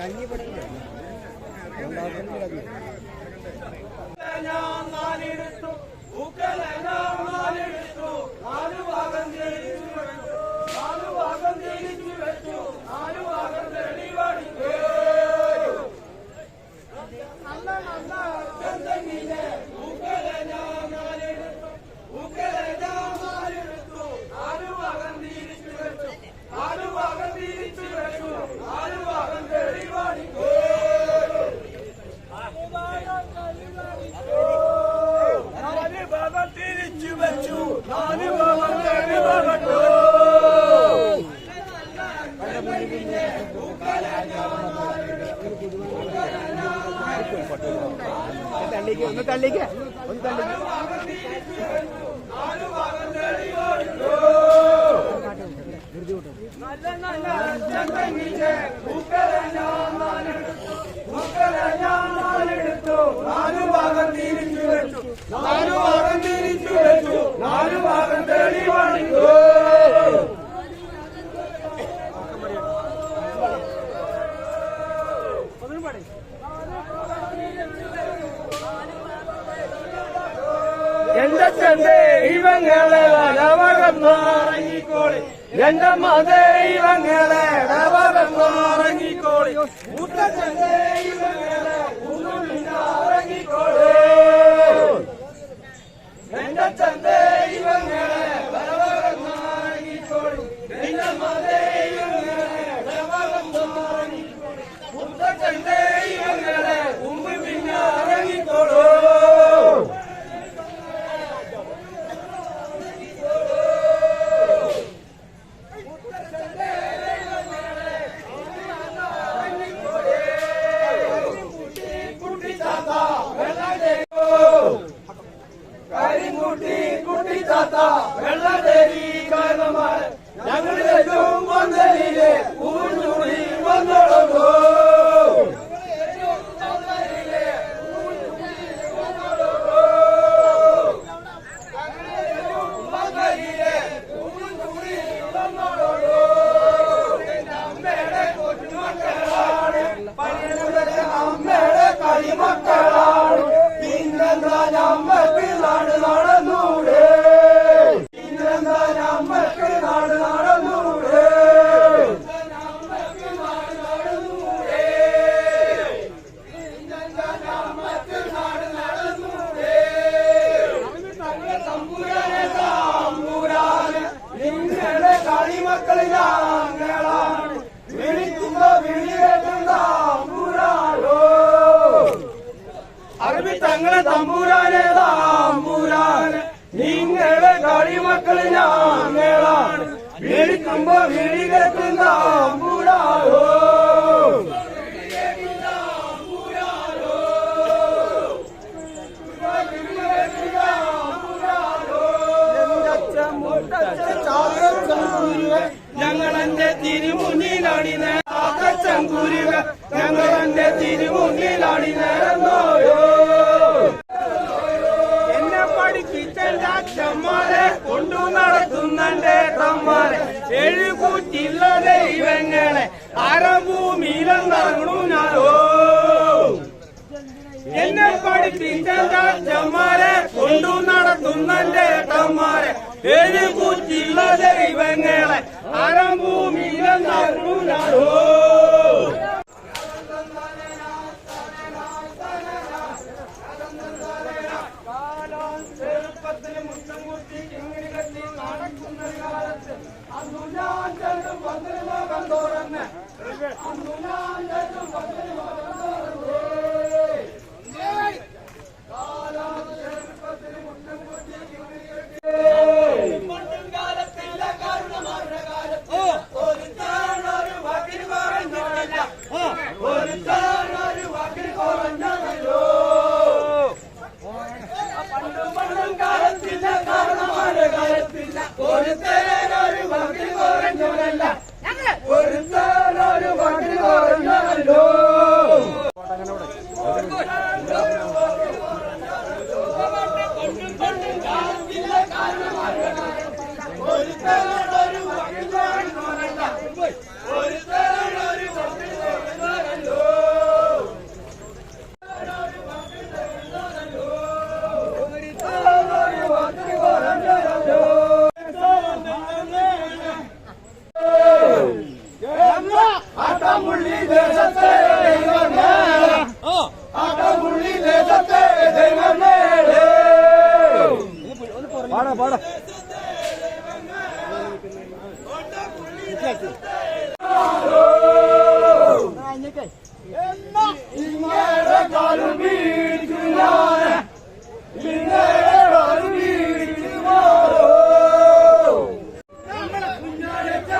കഞ്ഞി പടം തള്ളിക്ക് ഒന്ന് തള്ളിക്ക് ഒന്ന് തള്ളിക്ക് നാലു ഭാഗം തിരിച്ചു വെച്ചു. നാലു ഭാഗം തിരിച്ചു വെച്ചു നാലു ഭാഗം തെളിവാണിക്കോ எங்க மதுரை இளங்கலை உறங்கி கோழி ஊட்ட দাতা। മക്കൾ ഞങ്ങളാണ് വീടിക്കുമ്പോ വീടി കേൾക്കുന്ന കൂടാലോ ഞങ്ങളെന്റെ തിരുമുന്നിലാടി നേരം. ഞങ്ങളെന്റെ തിരുമുന്നിലാടി നേരം നോയോ കൊണ്ടു നടത്തുന്നല്ലേ ഏട്ടന്മാരെ. എഴുതി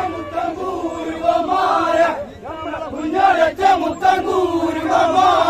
മുത്തം കൂരുവമാര കുഞ്ഞാടച്ച മുത്തം കൂരുവമാര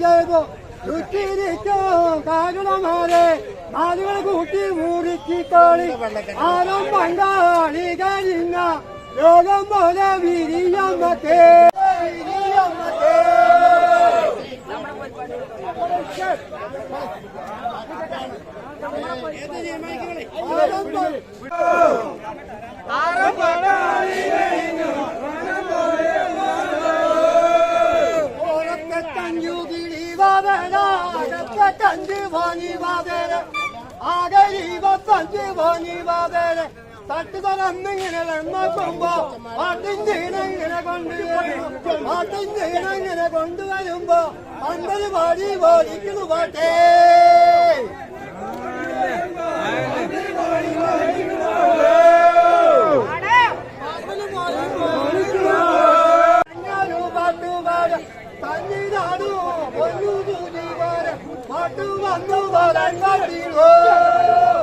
ചെയ്തു ചുറ്റിരിക്കും കാരണമാരെ ആളുകൾ കൂട്ടി മൂടിച്ച് കളി ആരും കഴിഞ്ഞ ലോകം പോലെ വിരിയമ്മത്തെ ആരും ഓരൊക്കെ കിളിവാവേന അകത്തെ തഞ്ചു വാങ്ങി വാവേന ആകെ ഇവ തഞ്ചു വാങ്ങി വാവേന തട്ട് തറന്നിങ്ങനെ നോക്കുമ്പോ പാട്ടിങ്ങനെ കൊണ്ടുവരുമ്പോ അമ്പത് പാടി ഓടിക്കുന്നു പാട്ടേ i know i'm not the one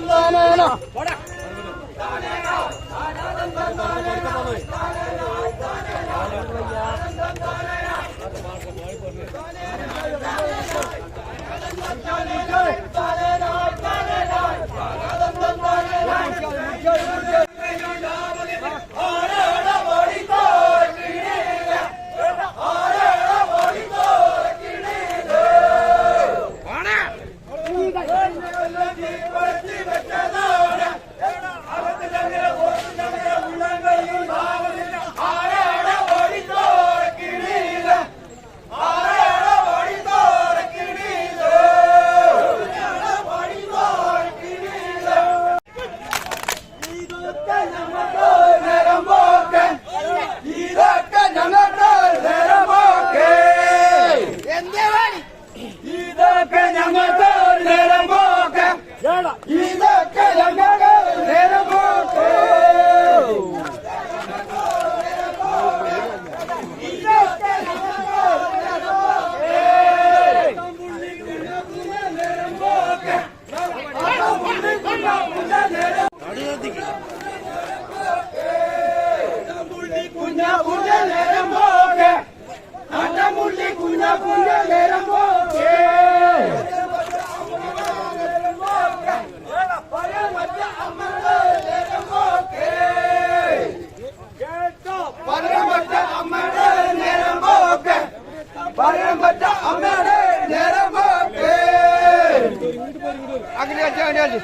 veneno. பயம் பட்ட அம்மாடே நேரம் அங்கே அங்கே அங்கே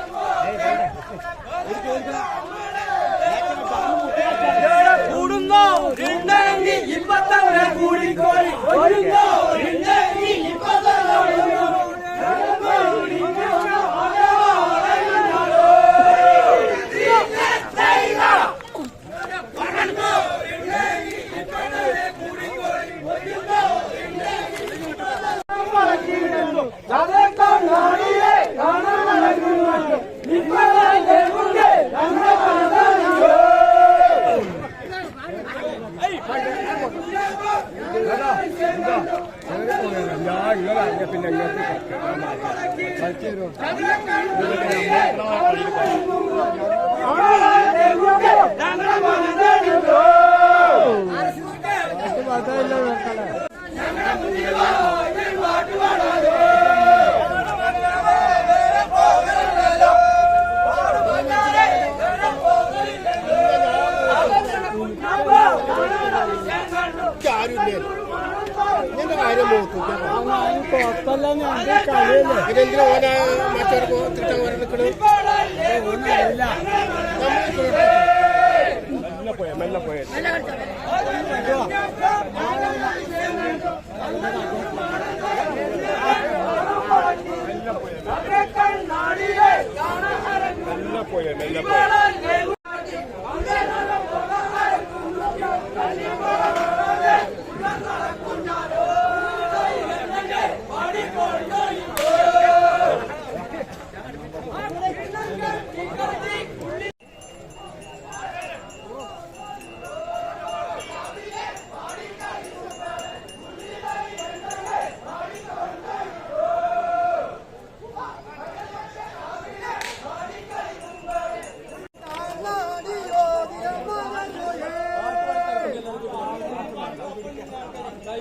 കാര്യം ഇതെന്തിനും ഓന മറ്റവർക്ക് തിരിച്ചാൽ വരെ നിൽക്കണത് മെല്ലെ പോയ മെല്ലെ പോയ.